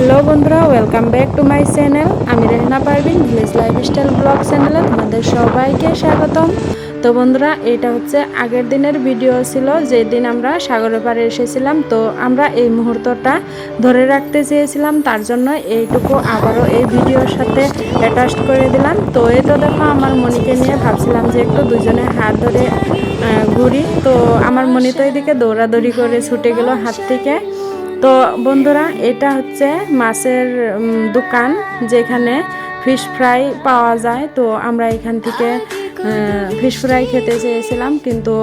Hello বন্ধুরা welcome back to my channel আমি Rehana Parvin village lifestyle blog চ্যানেলে তোমাদের সবাইকে স্বাগতম। তো বন্ধুরা, এটা হচ্ছে আগের দিনের ভিডিও ছিল যেই দিন আমরা সাগরের পাড়ে এসেছিলাম। তো আমরা এই মুহূর্তটা ধরে রাখতে চেয়েছিলাম, তার জন্য এইটুকু আবারও এই ভিডিওর সাথে অ্যাটাচ করে দিলাম। তো এই তো দেখো, আমার মনিকে নিয়ে ভাবছিলাম যে একটু দুজনে হাত ধরে ঘুরি। তো আমার মনি তো এদিকে দৌড়াদৌড়ি করে ছুটে গেল হাত থেকে। তো বন্ধুরা, এটা হচ্ছে মাছের দোকান যেখানে ফিশ ফ্রাই পাওয়া যায়। তো আমরা এখান থেকে ফিশ ফ্রাই খেতে চেয়েছিলাম, কিন্তু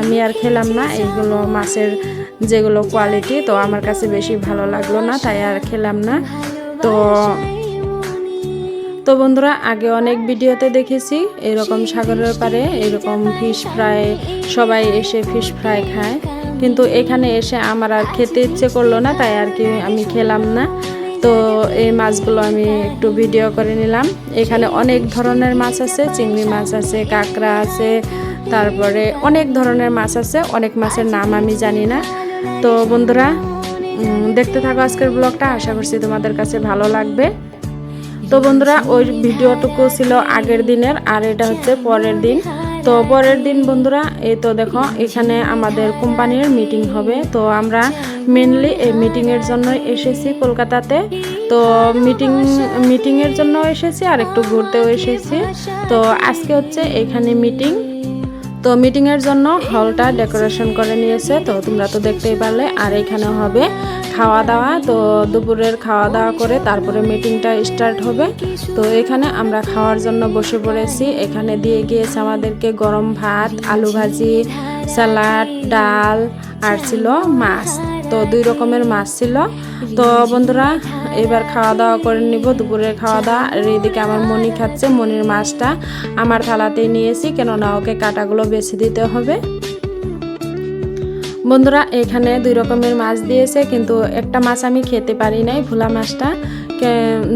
আমি আর খেলাম না। এইগুলো মাছের যেগুলো কোয়ালিটি তো আমার কাছে বেশি ভালো লাগল না, তাই আর খেলাম না। তো তো বন্ধুরা, আগে অনেক ভিডিওতে দেখেছি, এরকম সাগরের পারে এরকম ফিশ ফ্রাই সবাই এসে ফিশ ফ্রাই খায়। কিন্তু এখানে এসে আমার আর খেতে ইচ্ছে করল না, তাই আর কি আমি খেলাম না। তো এই মাছগুলো আমি একটু ভিডিও করে নিলাম। এখানে অনেক ধরনের মাছ আছে, চিংড়ি মাছ আছে, কাঁকড়া আছে, তারপরে অনেক ধরনের মাছ আছে, অনেক মাছের নাম আমি জানি না। তো বন্ধুরা দেখতে থাকো আজকের ব্লগটা আশা করছি তোমাদের কাছে ভালো লাগবে। তো বন্ধুরা, ওই ভিডিওটুকু ছিল আগের দিনের, আর এটা হচ্ছে পরের দিন। তো পরের দিন বন্ধুরা, এই তো দেখো, এখানে আমাদের কোম্পানির মিটিং হবে। তো আমরা মেনলি এই মিটিংয়ের জন্য এসেছি কলকাতাতে। তো মিটিং মিটিংয়ের জন্য এসেছি আর একটু ঘুরতেও এসেছি। তো আজকে হচ্ছে এখানে মিটিং তো মিটিংয়ের জন্য হলটা ডেকোরেশন করে নিয়েছে, তো তোমরা তো দেখতেই পারলে। আর এখানে হবে খাওয়া দাওয়া তো দুপুরের খাওয়া দাওয়া করে তারপরে মিটিংটা স্টার্ট হবে। তো এখানে আমরা খাওয়ার জন্য বসে পড়েছি। এখানে দিয়ে গিয়েছে আমাদেরকে গরম ভাত, আলু ভাজি স্যালাড ডাল, আর ছিল মাছ। তো দুই রকমের মাছ ছিল। তো বন্ধুরা, এবার খাওয়া দাওয়া করে নিব, দুপুরের খাওয়া দাওয়া। আর এদিকে আমার মনি খাচ্ছে, মনির মাছটা আমার থালাতেই নিয়েছি কেননা ওকে কাটাগুলো বেছে দিতে হবে। বন্ধুরা, এখানে দুই রকমের মাছ দিয়েছে, কিন্তু একটা মাছ আমি খেতে পারি নাই, ভোলা মাছটা।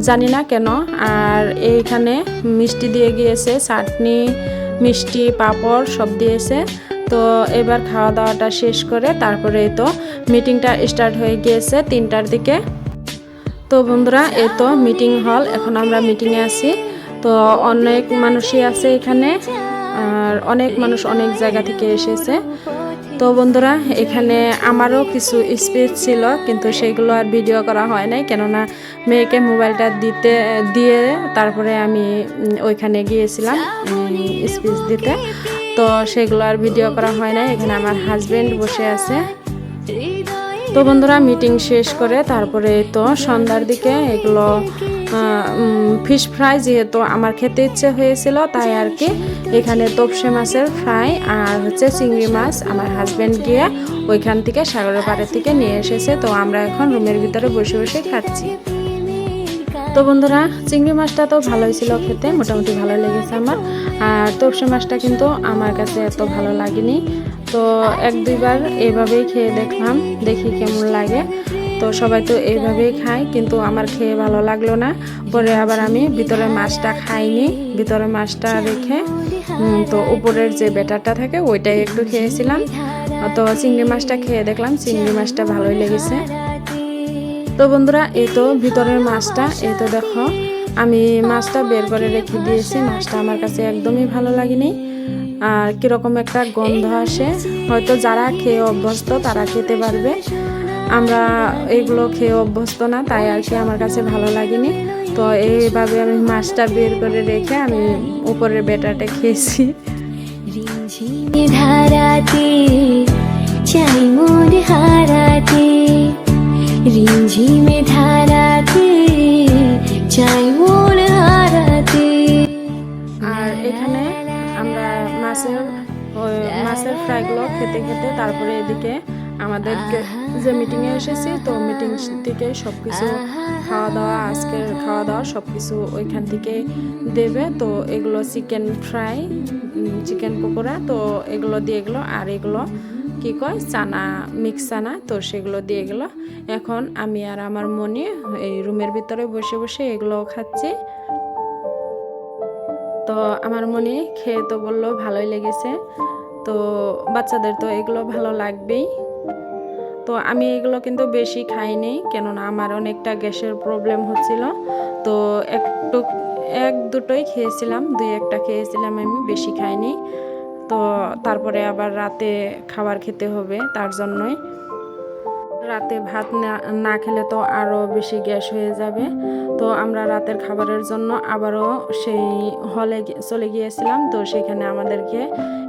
জানি না কেন। আর এইখানে মিষ্টি দিয়ে গিয়েছে, চাটনি, মিষ্টি, পাঁপড় সব দিয়েছে। তো এবার খাওয়া দাওয়াটা শেষ করে তারপরে তো মিটিংটা স্টার্ট হয়ে গিয়েছে তিনটার দিকে। তো বন্ধুরা, এই তো মিটিং হল, এখন আমরা মিটিংয়ে আছি। তো অনেক মানুষই আছে এখানে, আর অনেক মানুষ অনেক জায়গা থেকে এসেছে। তো বন্ধুরা, এখানে আমারও কিছু স্পিচ ছিল, কিন্তু সেগুলো আর ভিডিও করা হয় নাই, কেননা মেয়েকে মোবাইলটা দিতে, দিয়ে তারপরে আমি ওইখানে গিয়েছিলাম স্পিচ দিতে। তো সেগুলো আর ভিডিও করা হয় নাই, এখানে আমার হাজবেন্ড বসে আছে। তো বন্ধুরা মিটিং শেষ করে তারপরে তো সন্ধ্যার দিকে এগুলো ফিশ ফ্রাই যেহেতু আমার খেতে ইচ্ছে হয়েছিল, তাই আর কি এখানে তপসে মাছের ফ্রাই আর হচ্ছে চিংড়ি মাছ আমার হাজব্যান্ড গিয়ে ওইখান থেকে সাগরের পাড়ের থেকে নিয়ে এসেছে। তো আমরা এখন রুমের ভিতরে বসে বসে খাচ্ছি। তো বন্ধুরা, চিংড়ি মাছটা তো ভালোই ছিল খেতে, মোটামুটি ভালো লেগেছে আমার। আর তপসে মাছটা কিন্তু আমার কাছে এত ভালো লাগেনি। তো এক দুইবার এইভাবেই খেয়ে দেখলাম, দেখি কেমন লাগে। তো সবাই তো এইভাবেই খায়, কিন্তু আমার খেয়ে ভালো লাগল না। পরে আবার আমি ভিতরে মাছটা খাইনি ভিতরে মাছটা রেখে তো উপরের যে বেটারটা থাকে, ওইটাই একটু খেয়েছিলাম। তো চিংড়ি মাছটা খেয়ে দেখলাম, চিংড়ি মাছটা ভালোই লেগেছে। তো বন্ধুরা, এই তো ভিতরের মাছটা, এই তো দেখো, আমি মাছটা বের করে রেখে দিয়েছি, মাছটা আমার কাছে একদমই ভালো লাগেনি। আর কীরকম একটা গন্ধ আসে, হয়তো যারা খেয়ে অভ্যস্ত তারা খেতে পারবে। আমরা এগুলো খেয়ে অভ্যস্ত না, তাই আর কি আমার কাছে ভালো লাগেনি। তো এইভাবে আমি মাছটা বের করে রেখে আমি উপরের বেটাটা খেয়েছি। ধারাতে হারাতে, রিমঝিমে ধারাতে। মাছের মাছের ফ্রাইগুলো খেতে খেতে তারপরে এদিকে আমাদের যে মিটিংয়ে এসেছি, তো মিটিং থেকে সব কিছু খাওয়া দাওয়া, আজকের খাওয়া দাওয়া সব কিছু ওইখান থেকে দেবে। তো এগুলো চিকেন ফ্রাই চিকেন পকোড়া, তো এগুলো দিয়ে গেলো। আর এগুলো কি কয়? চানা মিক্স চানা, তো সেগুলো দিয়ে গেলো। এখন আমি আর আমার মনে এই রুমের ভিতরে বসে বসে এগুলো খাচ্ছি। তো আমার মনে খেয়ে তো বলল ভালোই লেগেছে। তো বাচ্চাদের তো এগুলো ভালো লাগবেই। তো আমি এগুলো কিন্তু বেশি খাইনি, কেননা আমার অনেকটা গ্যাসের প্রবলেম হচ্ছিল। তো একটু, এক দুটোই খেয়েছিলাম, দুই একটা খেয়েছিলাম আমি, বেশি খাইনি। তো তারপরে আবার রাতে খাবার খেতে হবে, তার জন্যই। রাতে ভাত না খেলে তো আরও বেশি গ্যাস হয়ে যাবে। তো আমরা রাতের খাবারের জন্য আবারও সেই হলে চলে গিয়েছিলাম। তো সেখানে আমাদেরকে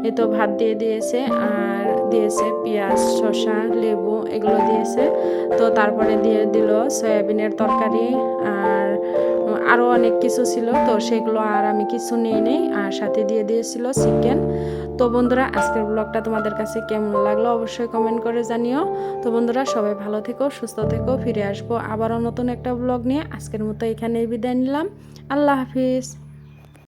এ তো ভাত দিয়ে দিয়েছে। আর দিয়েছে, পেঁয়াজ, শসা, লেবু এগুলো দিয়েছে। তো তারপরে দিয়ে দিল সয়াবিনের তরকারি আর আরও অনেক কিছু ছিল। তো সেগুলো আর আমি কিছু নিই নেই। আর সাথে দিয়ে দিয়েছিল চিকেন। তো বন্ধুরা, আজকের ব্লগটা তোমাদের কাছে কেমন লাগল অবশ্যই কমেন্ট করে জানিও। তো বন্ধুরা, সবাই ভালো থেকো, সুস্থ থেকো, ফিরে আসব আবারও নতুন একটা ব্লগ নিয়ে। আজকের মতো এখানেই বিদায় নিলাম। আল্লাহ হাফিজ।